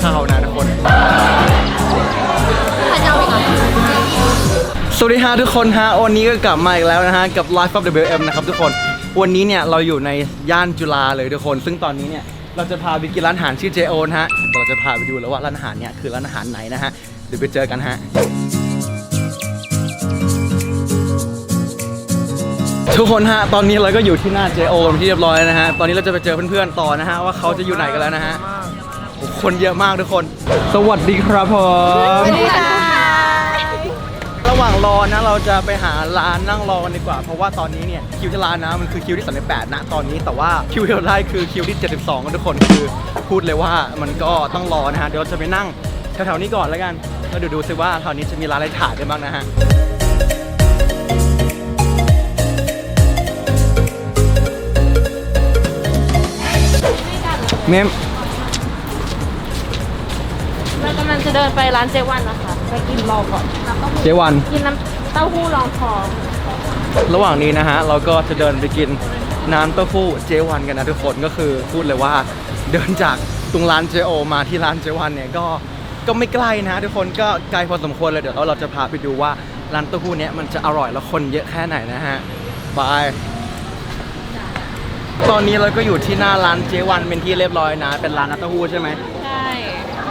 เข้านะทุกคน สวัสดีฮะทุกคนฮะวันนี้ก็กลับมาอีกแล้วนะฮะ กับ Life of WM นะครับทุกคน วันนี้เนี่ยเราอยู่ในย่านจุฬาเลยทุกคน ซึ่งตอนนี้เนี่ยเราจะพาไปกินร้านอาหารชื่อ JO นะฮะเดี๋ยวเราจะพาไปดูแล้วว่าร้านอาหารเนี่ยคือร้านอาหารไหนนะฮะ เดี๋ยวไปเจอกันฮะ ทุกคนฮะ ตอนนี้เราก็อยู่ที่หน้า JO เป็นที่เรียบร้อยแล้วนะฮะ ตอนนี้เราจะไปเจอเพื่อนๆต่อนะฮะ ว่าเขาจะอยู่ไหนกันแล้วนะฮะ คนเยอะมากทุกคน สวัสดีครับผมระหว่างรอนะเราจะไปหาร้านนั่งรอกันดีกว่า เพราะว่าตอนนี้เนี่ยคิวที่ร้านนะมันคือคิวที่38นะตอนนี้แต่ว่าคิวที่เราได้คือคิวที่ 72กันทุกคนคือพูดเลยว่ามันก็ต้องรอนะฮะเดี๋ยวเราจะไปนั่งแถวๆนี้ก่อนแล้วกันแล้วเดี๋ยวดูซิว่าแถวนี้จะมีร้านอะไรถ่ายได้บ้างนะฮะเมม จะเดินไปร้านเจวันนะคะ ไปกินรอก่อนน้ำเต้าหู้เจวัน กินน้ำเต้าหู้รองทองระหว่างนี้นะฮะ เราก็จะเดินไปกินน้ำเต้าหู้เจวันกันนะทุกคนก็คือพูดเลยว่าเดินจากตรงร้านเจโอมาที่ร้านเจวันเนี่ยก็ก็ไม่ใกล้นะฮะทุกคนก็ไกลพอสมควรเลยเดี๋ยวเราจะพาไปดูว่าร้านเต้าหู้เนี้ยมันจะอร่อยแล้วคนเยอะแค่ไหนนะฮะบายตอนนี้เราก็อยู่ที่หน้าร้านเจวันเป็นที่เรียบร้อยนะ เป็นร้านน้ำเต้าหู้ใช่ไหมใช่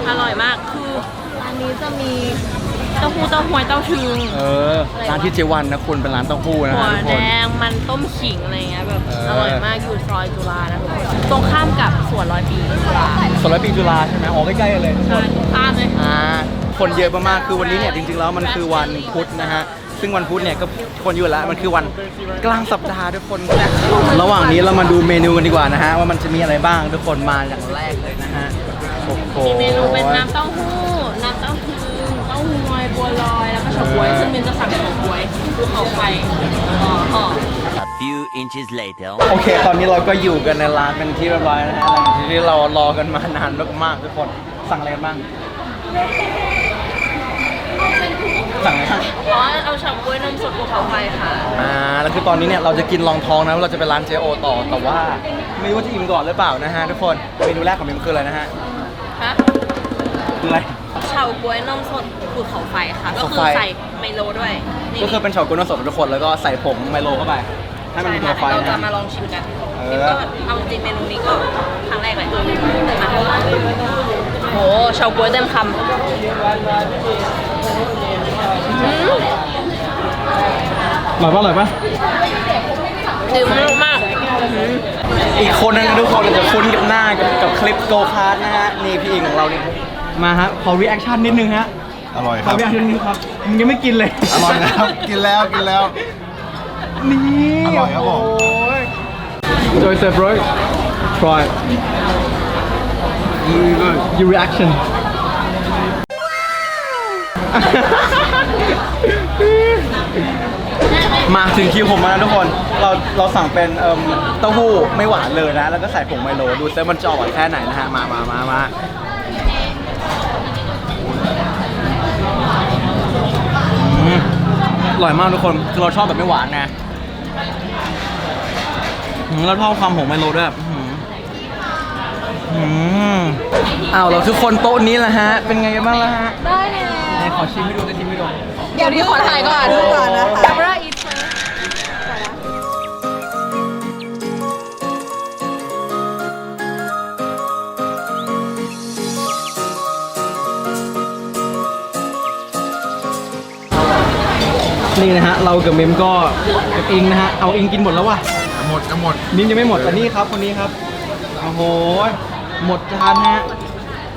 อร่อยมาก คือร้านนี้จะมีเต้าหู้เต้าหวยเต้าถึง เออ ร้านที่เจวันนะคุณเป็นร้านเต้าหู้นะหัวฮะทุกแดคนงมันต้มขิงอะไรเงี้ยแบบเอออร่อยมากอยู่ซอยจุฬานะทุกคนตรงข้ามกับสวนร้อยปีจุฬาสวนร้อยปีจุฬาใช่ไหมอ๋อใกล้ๆกันเลยทุกคใช่น ตรงข้ามเลยอ่าคนเยอะมากๆ คือวันนี้เนี่ยจริงๆ แล้วมันคือวันพุธนะฮะ ซึ่งวันพุธเนี่ยก็คนอยู่แล้ว มันคือวันกลางสัปดาห์ทุกคน ระหว่างนี้เรามาดูเมนูกันดีกว่านะฮะว่ามันจะมีอะไรบ้างทุกคนมาอย่างแรกเลยนะฮะ โอ้โหมีเมนูเป็นน้ำเต้าหู้ น้ำเต้าถึงเต้าหวยบัวลอย แล้วก็เฉาก๊วยซึ่งมินจะสั่งเฉาก๊วยภูเขาไฟห่อห่อ A few inches later. โอเค ตอนนี้เราก็อยู่กันในร้านเป็นที่เรียบร้อยนะฮะหลังจากที่เรารอกันมานานมากๆทุกคน สั่งอะไรกันบ้าง สั่งอะไรบ้างอ๋อเอาเฉาก๊วยนมสดภูเขาไฟค่ะ อ่าแล้วคือตอนนี้เนี่ยเราจะกินรองท้องนะเราจะไปร้านเจโอต่อแต่ว่า ไม่รู้ว่าจะอิ่มก่อนหรือเปล่านะฮะทุกคนเมนูแรกของมิมคืออะไรนะฮะ ฮะคืออะไร เฉาก๊วยนมสดภูเขาไฟค่ะ ก็ภูคือเขาไฟ ใส่ไมโลด้วยนี่ก็คือเป็นเฉาก๊วยนมสดทุกคนแล้วก็ใส่ผงไมโลเข้าไป ให้มันใช่มีตัค่ะวไฟเราจะนะ มาลองชิมกันเออ นี่ก็เอาจริงเมนูนี้ก็ครั้งแรกเลยอะโหเฉาก๊วยเต็มคำอืมอร่อยปะอร่อยปะ ดื่มมากมาก อืมอีกคนนึงทุกคนจะคุ้นกับหน้ากับกับคลิปโกคาร์ดนะฮะนี่พี่อิงของเราเนี่ยมาฮะขอรีแอคชั่นนิดนึงฮะอร่อยขคอรับ รีแอคชั่นนิดนึงครับมึงยังไม่กินเลยอร่อยนะครับ กินแล้วกินแล้ว นี่อร่อยครับผมโจยเซฟร้อย try your reaction มาถึงคิวผมแล้วนะทุกคน เราเราสั่งเป็นเอ่มเต้าหู้ไม่หวานเลยนะ แล้วก็ใส่ผงไมโล ดูซิมันจะอร่อยแค่ไหนนะฮะ มามามามาอืมอร่อยมากทุกคน คือเราชอบแบบไม่หวานไงอืมแล้วชอบความผงไมโลด้วยอืมอืมอ้าวเราทุกคนโต๊ะนี้แหละฮะ เป็นไงกันบ้างล่ะฮะ ได้เลยไหนขอชิมให้ดูจะชิมให้ดู เดี๋ยวนี้ขอถ่ายก่อนดูก่อนนะคะ นี่นะฮะเรากับเมมก็กับอิงนะฮะเอาอิงกินหมดแล้วว่ะหมดจะหมดมิมยังไม่หมดแต่นี่ครับคนนี้ครับโอ้โหหมดจานฮะ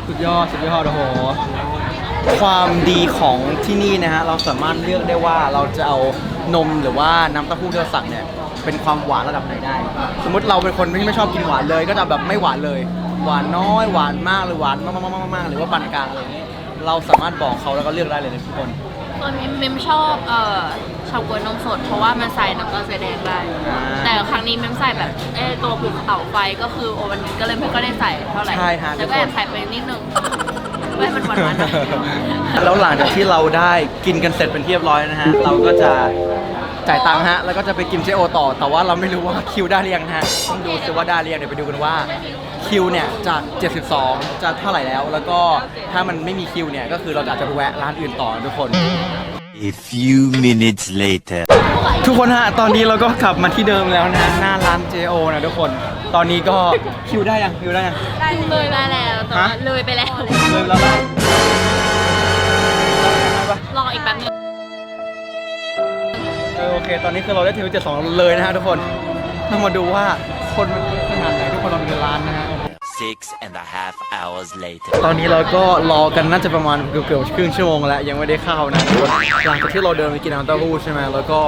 สุดยอดสุดยอดโอ้โหความดีของที่นี่นะฮะเราสามารถเลือกได้ว่าเราจะเอานมหรือว่าน้ำเต้าหู้ที่เราสั่งเนี่ยเป็นความหวานระดับไหนได้ สมมติเราเป็นคนที่ไม่ชอบกินหวานเลย ก็จะแบบไม่หวานเลย หวานน้อยหวานมากหรือหวานมากๆๆๆๆหรือว่าปานกลางอะไรอย่างเงี้ยเราสามารถบอกเขาแล้วก็เลือกได้เลยนะทุกคน ส่วนมิมมิมชอบเอ่อเฉาก๊วยนมสด เพราะว่ามันใส่น้ำตาลทรายแดงได้ อ่า แต่ครั้งนี้มิมใส่แบบเอ้ตัวภูเขาไฟก็คือโอวันนี้ก็เลยไม่ก็ได้ใส่เท่าไหร่ใช่ฮะแล้วก็ทุกคนแอบใส่ไปนิดนึงไม่ให้มันหวานๆหน่อยแล้วหลังจากที่เราได้กินกันเสร็จเป็นที่เรียบร้อยนะฮะ เราก็จะจ่ายตังค์ฮะ แล้วก็จะไปกินเจโอต่อ แต่ว่าเราไม่รู้ว่าคิวได้หรือยังฮะ ต้องดูซิว่าได้หรือยังเดี๋ยวไปดูกันว่า คิวเนี่ยจาก 72 จะเท่าไหร่แล้ว แล้วก็ถ้ามันไม่มีคิวเนี่ย ก็คือเราจะอาจจะแวะร้านอื่นต่อนะทุกคน A few minutes later. ทุกคนฮะ ตอนนี้เราก็กลับมาที่เดิมแล้วนะ หน้าร้าน JO นะทุกคน ตอนนี้ก็คิวได้ยังคิวได้ยัง เลยได้แล้วแต่ว่าฮะ เลยไปแล้วเลยแล้วนะรออีกแป๊บนึงเออโอเค ตอนนี้คือเราได้คิว72เลยนะฮะทุกคนต้องมาดูว่าคนมันเยอะขนาดไหนทุกคนเรามีร้านนะฮะ Six and a half hours later. ตอนนี้เราก็รอกันน่าจะประมาณเกือบๆครึ่งชั่วโมงแล้วยังไม่ได้เข้านะทุกคนหลังจากที่เราเดินไปกินน้ำเต้าหู้ใช่ไหมแล้วก็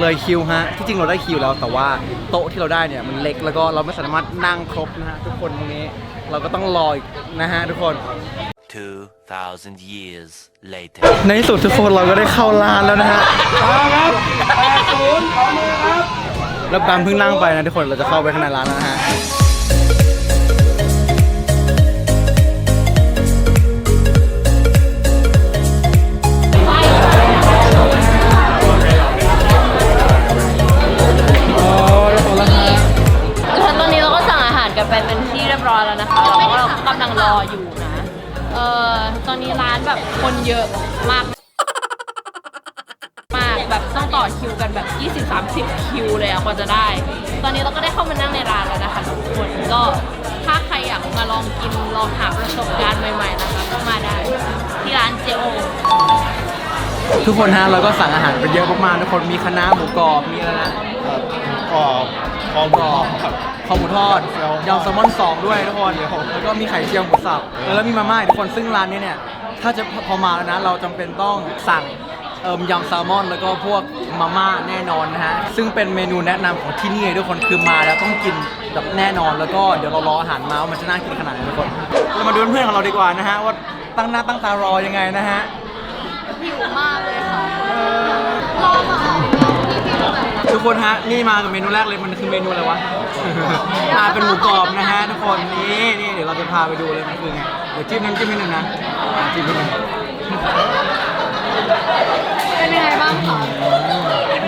เลยคิวฮะที่จริงเราได้คิวแล้วแต่ว่าโต๊ะที่เราได้เนี่ยมันเล็กแล้วก็เราไม่สามารถนั่งครบนะฮะทุกคนตรงนี้เราก็ต้องรออีกนะฮะทุกคน Two thousand years later. ในที่สุดทุกคนเราก็ได้เข้าร้านแล้วนะฮะมาครับ80ขอมือครับแล้วแบมเพิ่งนั่งไปนะทุกคนเราจะเข้าไปข้างในร้านแล้วนะฮะ เยอะมาก มากแบบต้องต่อคิวกันแบบ 20-30 คิวเลยอะกว่าจะได้ ตอนนี้เราก็ได้เข้ามานั่งในร้านแล้วนะคะทุกคนก็ถ้าใครอยากมาลองกินลองหาประสบการณ์ใหม่ๆนะคะก็มาได้ที่ร้านเจโอทุกคนฮะเราก็สั่งอาหารไปเยอะมากๆทุกคนมีคะน้าหมูกรอบมีอะไรนะกรอบคอหกมูรอบข้าวหมูทอดยำแซลมอนสองด้วยทุกคนแล้วก็มีไข่เจียวหมูสับแล้วมีมาม่าทุกคนซึ่งร้านนี้เนี่ย ถ้าจะพอมาแล้วนะ เราจำเป็นต้องสั่งเอ่มยำแซลมอน แล้วก็พวกมาม่าแน่นอนนะฮะ ซึ่งเป็นเมนูแนะนำของที่นี่เลยทุกคนคือมาแล้วต้องกินแบบแน่นอนแล้วก็เดี๋ยวเรารออาหารมาว่ามันจะน่ากินขนาดไหนทุกคนเรามาดูเพื่อนๆของเราดีกว่านะฮะว่าตั้งหน้าตั้งตารอยังไงนะฮะ หิวมากเลยค่ะ รอมาออกที่วิวแบบทุกคนฮะนี่มากับเมนูแรกเลยมันคือเมนูอะไรวะมาเป็นหมูกรอบนะฮะทุกคนนี่นี่เดี๋ยวเราจะพาไปดูเลยมันคือไงเดี๋ยวจิ้มน้ำจิ้มนิดนึงนะอะจิ้มนิดนึงเป็นยังไงบ้างคะ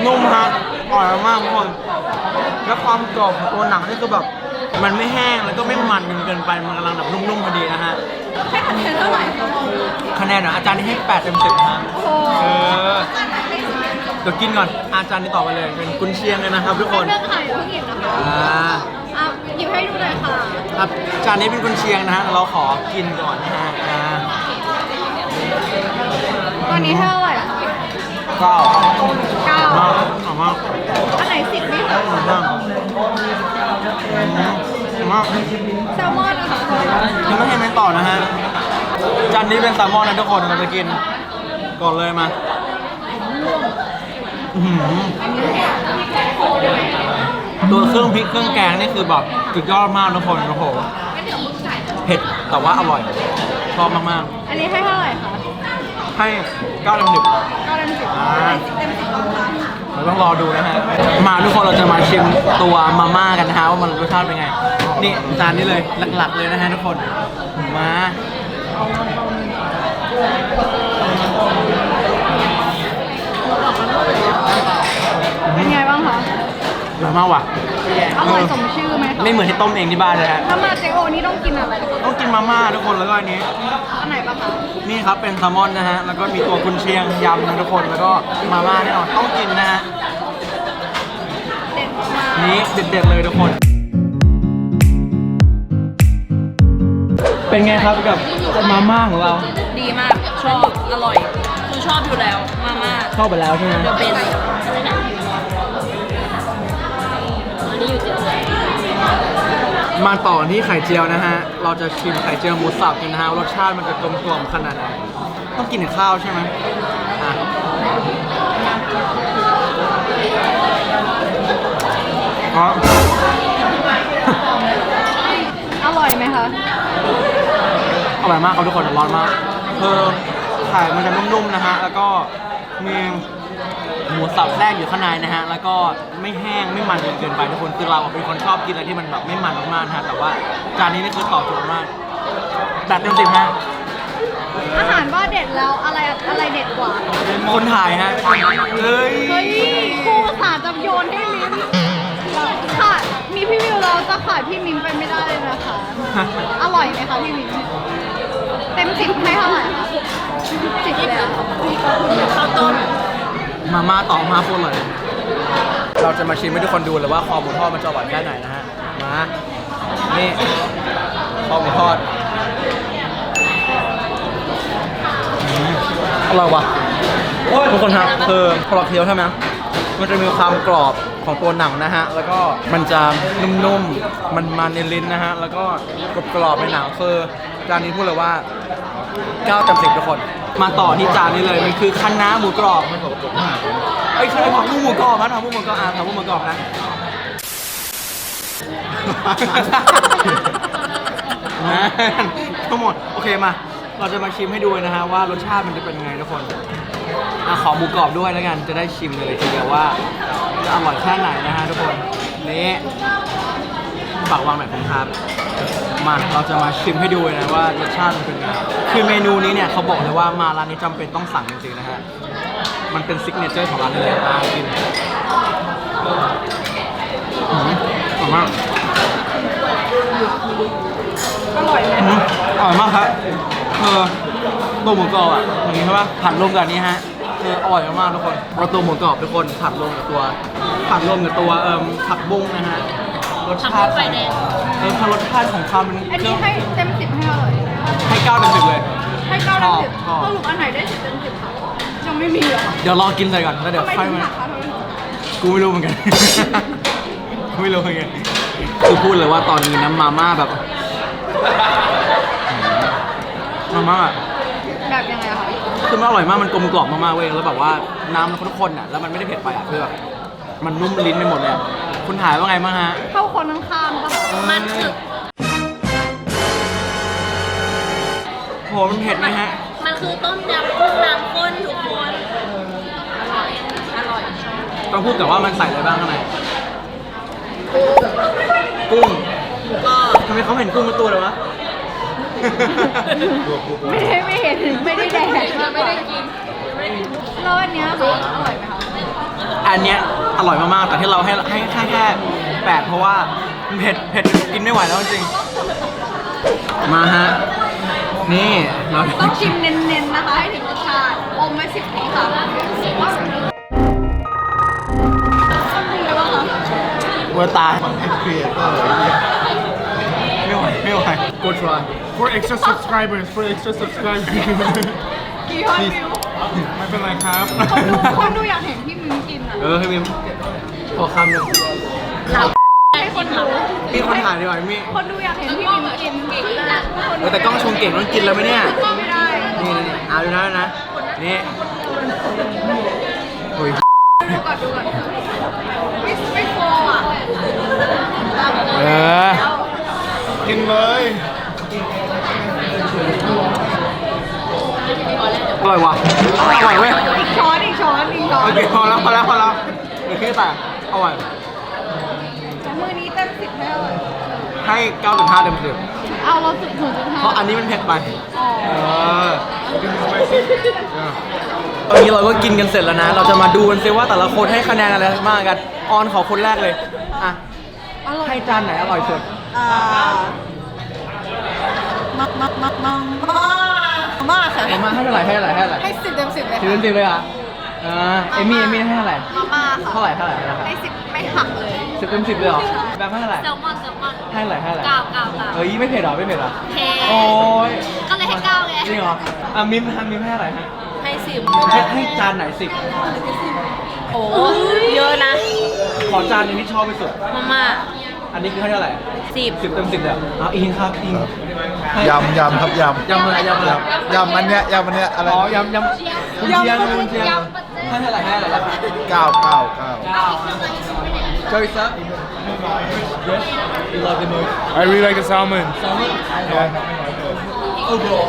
นุ่มฮะอร่อยมากทุกคน แล้วความกรอบของตัวหนังนี่คือแบบ มันไม่แห้งแล้วก็ไม่มันจนเกินไป มันกำลังแบบนุ่มๆพอดีนะฮะ ให้คะแนนเท่าไหร่คะคะแนนเหรออาจารย์นี่ให้8เต็ม10ฮะเออ เดี๋ยวกินก่อน อาจารย์นี่ต่อไปเลย เป็นกุนเชียงเลยนะครับทุกคนเรื่องไข่เพิ่งหยิบนะคะ อ่าอะ หยิบให้ดูเลยค่ะครับจานนี้เป็นกุนเชียงนะฮะเราขอกินก่อนนะฮะอ่าตอนนี้เท่าไหร่คะเก้าเก้ามากอร่อยมากอันไหนสิบไหมคะอร่อยมากอืมอร่อยมากแซลมอนนะคะยังไม่ให้เมนต่อนะฮะจานนี้เป็นแซลมอนนะทุกคนเราจะกินก่อนเลยมาอื้อหือ ตัวเครื่องพริกเครื่องแกงนี่คือแบบสุดยอดมากทุกคนโอ้โหเผ็ดแต่ว่าอร่อยชอบมากอันนี้ให้เท่าไหร่คะๆ ให้เก้าเต็มสิบเก้าเต็มสิบอ่าเต็มสิบบ้างคะเราต้องรอดูนะฮะ มาทุกคนเราจะมาชิมตัวมาม่ากันนะฮะว่ามันรสชาติเป็นไง นี่จานนี้เลยหลักๆเลยนะฮะทุกคนมา เป็นไงบ้างคะ อ ร่อยมากว่ะ อร่อยสมชื่อไหมคะไม่เหมือนที่ต้มเองที่บ้านเลยฮะถ้ามาเจโอนี่ต้องกินอะไรต้องกินมาม่าทุกคนแล้วก็อันนี้ อันไหนบ้างคะนี่ครับเป็นแซลมอนนะฮะ แล้วก็มีตัวกุนเชียงยำนะทุกคน แล้วก็มาม่าแน่นอนต้องกินนะฮะ เด็ดมากนี้เด็ดๆเลยทุกคน เป็นไงครับกับมาม่าของเรา ดีมากชอบอร่อยคือชอบอยู่แล้วมาม่าเข้าไปแล้วใช่ไหม เดอะเบน มาต่อที่ไข่เจียวนะฮะ เราจะชิมไข่เจียวหมูสับกันนะฮะว่ารสชาติมันจะกลมกล่อมขนาดไหนต้องกินกับข้าวใช่ไหมอะอ๋ออร่อยไหมคะ อร่อยมากครับทุกคนร้อนมากคือไข่มันจะนุ่มๆนะฮะ แล้วก็มีห มูสับแทรกอยู่ข้างในนะฮะ แล้วก็ไม่แห้งไม่มันจนเกินไปทุกคน คือเราเป็นคนชอบกินอะไรที่มันแบบไม่มันมากๆนะฮะ แต่ว่าจานนี้นี่คือตอบโจทย์มากแปดเต็มสิบฮะ อาหารว่าเด็ดแล้วอะไรอะไรเด็ดกว่า คนถ่ายฮะ เฮ้ย เฮ้ยครูภาษาห์จะโยนให้ลิ้นค่ะ มีพี่วิวเราจะขาดพี่มิ้นไปไม่ได้เลยนะคะ อร่อยไหมคะพี่มิ้นเต็มสิบให้เท่าไหร่คะสิบเลยอะ ข้าวต้ม มาม่าต่อมาพูดเลยเราจะมาชิมให้ทุกคนดูเลยว่าคอหมูทอดมันจะอร่อยแค่ไหนนะฮะมานี่คอหมูทอดอืมอร่อยว่ะทุกคนครับคือพอเราเคี้ยวใช่ไหมมันจะมีความกรอบของตัวหนังนะฮะ แล้วก็มันจะนุ่มๆ มันมันในลิ้นนะฮะ แล้วก็กรอบๆในหนังคือจานนี้พูดเลยว่า9เต็ม10ทุกคน มาต่อที่จานนี้เลยมันคือคะน้าหมูกรอบไอ้ยคือไอ้ผักบุ้งหมูกรอบนะผักบุ้งหมูกรอบอะผักบุ้งหมูกรอบนะนะทั้งหมดโอเคมา เราจะมาชิมให้ดูนะฮะว่ารสชาติมันจะเป็นยังไงทุกคนอะขอหมูกรอบด้วยแล้วกันจะได้ชิมเลยทีเดียวว่าจะอร่อยแค่ไหนนะฮะทุกคนนี่ฝากวางหน่อยผมครับมาเราจะมาชิมให้ดูนะว่ารสชาติมันเป็นยังไง คือเมนูนี้เนี่ยเขาบอกเลยว่ามาร้านนี้จำเป็นต้องสั่งจริงๆนะฮะ มันเป็นซิกเนเจอร์ของร้านนี้เลยอะกินอืมอร่อยมากอร่อยไหมอืมอร่อยมากครับเออตัวหมูกรอบอะอย่างนี้ใช่ปะผัดรวมกับอันนี้ฮะคืออร่อยมากๆทุกคนเราตัวหมูกรอบทุกคนผัดรวมกับตัวผัดรวมกับตัวเอ่มผักบุ้งนะฮะรสผักชาบุ้ติงไฟแดง เออพอรสชาติของความมันอันนี้ให้เต็มสิบให้เท่าไหร่ ให้เก้าเต็มสิบเลย ให้เก้าเต็มสิบชอบ สรุปอันไหนได้สิบเต็มสิบคะยังไม่มีเหรอเดี๋ยวรอกินเลยก่อนแล้วเดี๋ยวทำไมค่อยถึงมา หักคะทำไมถึงหักกูไม่รู้เหมือนกัน กูไม่รู้เหมือนกันคือพูดเลยว่าตอนนี้น้ำมาม่าแบบมาม่าอะแบบยังไงอะคะคือมันอร่อยมากมันกลมกล่อมมากๆเว้ยแล้วแบบว่าน้ำมันข้นๆอะแล้วมันไม่ได้เผ็ดไปอะคือแบบมันนุ่มลิ้นไปหมดเลยอะคุณถ่ายว่าไงบ้างฮะ เข้าคนข้างๆปะคะมันคือ โหมันเผ็ดไหมฮะ มันคือต้มยำกุ้งน้ำข้นทุกคนอร่อยอร่อยชอบต้องพูดกับว่ามันใส่อะไรบ้างข้างในกุ้งก็ทำไมเขาเห็นกุ้งเป็นตัวเลยวะ ไม่ได้ไม่เห็นไม่ได้แดกไม่ได้กินแล้วอันเนี้ยคะอร่อยไหมคะอันเนี้ยอร่อยมากๆ แต่ที่เราให้ให้ให้แค่แปดเพราะว่ามันเผ็ดเผ็ดกินไม่ไหวแล้วจริงๆมาฮะ นี่เราต้องชิมเน้นๆนะคะให้ถึงรสชาติอมไว้สิบนี้ค่ะว่าเป็นไงบ้างคะวัวตายครีเอเตอร์ไม่ไหวไม่ไหวกูทร for extra subscribers for extra subscribers กี่ยอดวิวไม่เป็นไรครับ คนดูคนดูอยากเห็นพี่มิ้นกินอะ เออให้มิมขอคำหนึ่งให้คนดู มีคนถ่ายดีกว่ามีคนดูอยากเห็นพี่มิ้นกินเออแต่กล้องชงเก่งต้องกินแล้วไหมเนี่ย ก็ไม่ได้นี่นี่นี่เอาดูนะนะ นี่โอ้ยดูก่อนดูก่อนไม่ไม่โฟอะเออกินเลยอร่อยว่ะอร่อยเว้ยอีกช้อนอีกช้อนอีกช้อโอนเคพอแล้วพอแล้วพอแล้วโอเคแต่อร่อย มือนี้เต็มสิบให้เท่าไหร่ ให้ 9.5 เต็มสิบเอาเราสุดศูนย์จุดห้าเพราะอันนี้มันเผ็ดไป อ๋อ เออตอนนี้เราก็กินกันเสร็จแล้วนะ เราจะมาดูกันซิว่าแต่ละคนให้คะแนนอะไรบ้างกัน ออนขอคนแรกเลย อะ อร่อยให้จานไหนอร่อยสุด อ่ามักมักมักมักมากค่ะเอ็มมาให้เท่าไหร่ให้เท่าไหร่ให้เท่าไหร่ให้สิบเต็มสิบเลยถือเป็นสิบเลยเหรอะอ่าเอมี่เอมี่ให้เท่าไหร่ มาม่าค่ะ เท่าไหร่เท่าไหร่เท่าไหร่ให้สิบ ไม่หักเลยสิบเต็มสิบเลยเหรอแบบให้เท่าไหร่แซลมอนแซลมอนให้เท่าไหร่ให้เท่าไหร่เก้าเก้าเก้าเอ้ยไม่เผ็ดเหรอไม่เผ็ดเหรอเคโอ้ยก็เลยให้เก้าไงจริงเหรออะมิมฮะมิมให้เท่าไหร่ฮะให้สิบให้ให้จานไหนสิบโอ้เยอะนะขอจานหนึงที่ชอบที่สุด มาม่าอันนี้คือให้เท่าไหร่สิบสิบเต็มสิบเลยเหรอเอาอิงครับอิงให้ยำยำครับยำยำอะไรยำอะไรยำอันเนี้ยยำอันเนี้ยอะไรอ๋อยำยำคุณเชียงคุณเชียงให้เท่าไหร่ให้เท่าไหร่แล้วเก้าเก้าเก้า Joey sir yes you love the most I really like the salmon. salmon Yeah. overall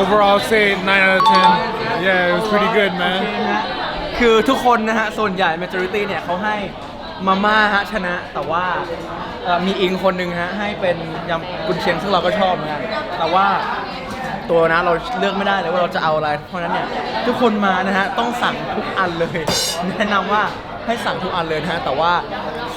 Overall, I'd say 9 out of 10. Yeah, it was pretty good, โอเค man. นะฮะคือทุกคนนะฮะ ส่วนใหญ่ majority เนี่ยเขาให้มาม่าฮะชนะ แต่ว่าเอ่อมีอิงคนหนึ่งฮะ ให้เป็นยำกุนเชียงซึ่งเราก็ชอบเหมือนกันแต่ว่าตัวนะเราเลือกไม่ได้เลยว่าเราจะเอาอะไร เพราะฉะนั้นเนี่ย ทุกคนมานะฮะ ต้องสั่งทุกอันเลย แนะนำว่า ให้สั่งทุกอันเลยนะฮะ แต่ว่า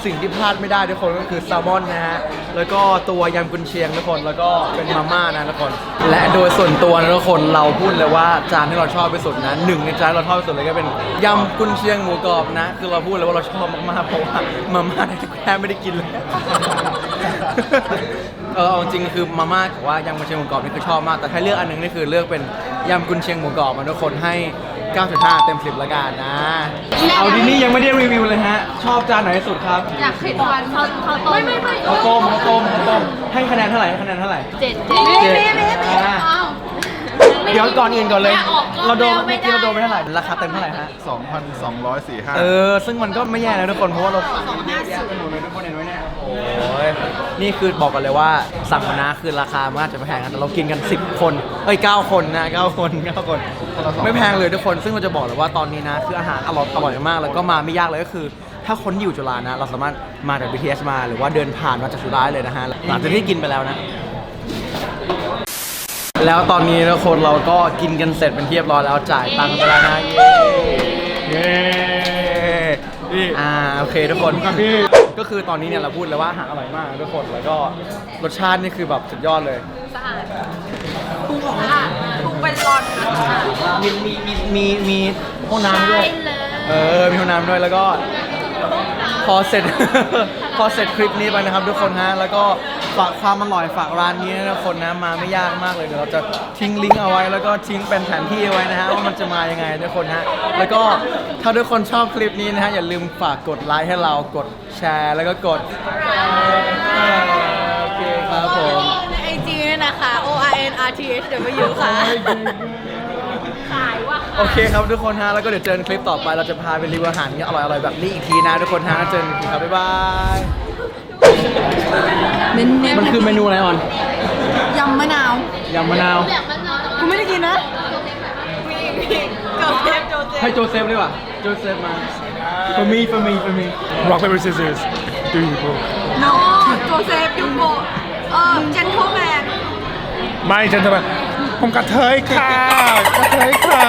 สิ่งที่พลาดไม่ได้ทุกคนก็คือแซลมอนนะฮะ แล้วก็ตัวยำกุนเชียงทุกคน แล้วก็เป็นมาม่านะทุกคน และโดยส่วนตัวนะทุกคนเราพูดเลยว่าจานที่เราชอบที่สุดนะหนึ่งในจานเราชอบที่สุดเลยก็เป็นยำกุนเชียงหมูกรอบนะ คือเราพูดเลยว่าเราชอบมากๆเพราะว่ามาม่าเนี่ยแทบไม่ได้กินเลย เออเอาจริงคือมาม่ากับว่ายำกุนเชียงหมูกรอบนี่คือชอบมาก แต่ถ้าเลือกอันหนึงนี่คือเลือกเป็นยำกุนเชียงหมูกรอบมาทุกคนให้ 9.5 เต็ม 10ละกันนะ เอาดินี่ยังไม่ได้รีวิวเลยฮะ ชอบจานไหนที่สุดครับอยากเห็นฟันเขาเขาต้มไม่ไม่ไม่ข้าวต้มข้าวต้มข้าวต้มให้คะแนนเท่าไหร่ให้คะแนนเท่าไหร่เจ็ดเจ็ดเจ็ดอ่า เดี๋ยวก่อนอื่นก่อนเลย อย่าออกกล้องเราโดนแล้วไม่เมื่อกี้เราโดนไปได้เท่าไหร่ ราคาเต็มเท่าไหร่ฮะ 2,245เออ ซึ่งมันก็ไม่แย่นะทุกคน เพราะว่าเราสั่งเยอะแยะไปหมดเลยทุกคนเห็นไหมเนี่ยโอ้ยนี่คือบอกกันเลยว่าสั่งมานะคือราคามันอาจจะไม่แพงนะแต่เรากินกัน 10 คน เอ้ย 9 คนนะ 9 คน 9 คน ไม่แพงเลยทุกคน ซึ่งเราจะบอกเลยว่าตอนนี้นะ คืออาหารอร่อยอร่อยมากๆแล้วก็มาไม่ยากเลยก็คือ ถ้าคนที่อยู่จุฬานะ เราสามารถมาจาก BTS มา หรือว่าเดินผ่านมาจากจุฬาได้เลยนะฮะ หลังจากที่กินไปแล้วนะ แล้วตอนนี้ทุกคนเราก็กินกันเสร็จเป็นที่เรียบร้อยแล้วจ่ายตังค์ไปแล้วนะเย้พี่อ่าโอเคทุกคนครับพี่ก็คือตอนนี้เนี่ยเราพูดเลยว่าอาหารอร่อยมากทุกคนแล้วก็รสชาตินี่คือแบบสุดยอดเลยสะอาดปรุงสะอาดปรุงเป็นรอนนะคะมีมีมีมีมีห้องน้ำด้วยใช่เลยเออมีห้องน้ำด้วยแล้วก็พอเสร็จพอเสร็จคลิปนี้ไปนะครับทุกคนฮะแล้วก็ ฝากความอร่อยฝากร้านนี้นะทุกคนนะมาไม่ยากมากเลยเดี๋ยวเราจะทิ้งลิงก์เอาไว้แล้วก็ทิ้งเป็นแผนที่เอาไว้นะฮะว่ามันจะมายังไงทุกคนฮะแล้วก็ถ้าทุกคนชอบคลิปนี้นะฮะอย่าลืมฝากกดไลค์ให้เรากดแชร์แล้วก็กดโอเคครับผมในไอจีนะคะ O R N R T H W ค่ะขายว่า โอเคครับทุกคนฮะแล้วก็เดี๋ยวเจอกันคลิปต่อไปเราจะพาไปรีวิวอาหารเงี้ยอร่อยๆแบบนี้อีกทีนะทุกคนฮะเจอกันอีกทีครับบ๊ายบาย มันคือเมนูอะไรอ่อนยำมะนาว ยำมะนาวแบบมันนอนกูไม่ได้กินนะมีมีโจเซฟโจเซฟให้โจเซฟดีกว่าโจเซฟมา for me for me for me rock paper scissors do you bro โนโจเซฟยูโกเออเจนท l แมนไม่ฉันทำไมผมกระเทยค่ะกระเทยค่ะ